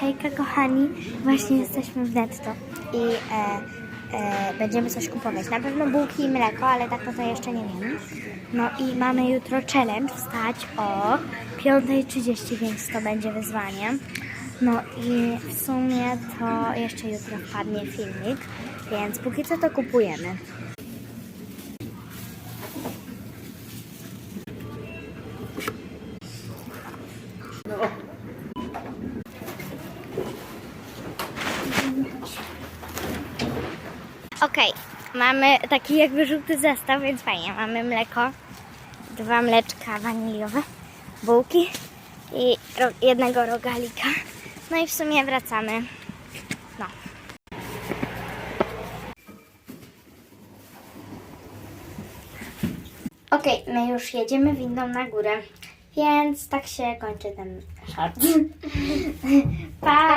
Hejka kochani, właśnie jesteśmy w netto i e, e, będziemy coś kupować. Na pewno bułki i mleko, ale tak no to jeszcze nie wiem. No i mamy jutro challenge, wstać o 5.30, więc to będzie wyzwanie. No i w sumie to jeszcze jutro wpadnie filmik, więc póki co to kupujemy. Okej, mamy taki jakby żółty zestaw, więc fajnie. Mamy mleko, dwa mleczka waniliowe, bułki i ro jednego rogalika. No i w sumie wracamy. No. Okej, my już jedziemy windą na górę, więc tak się kończy ten short. pa!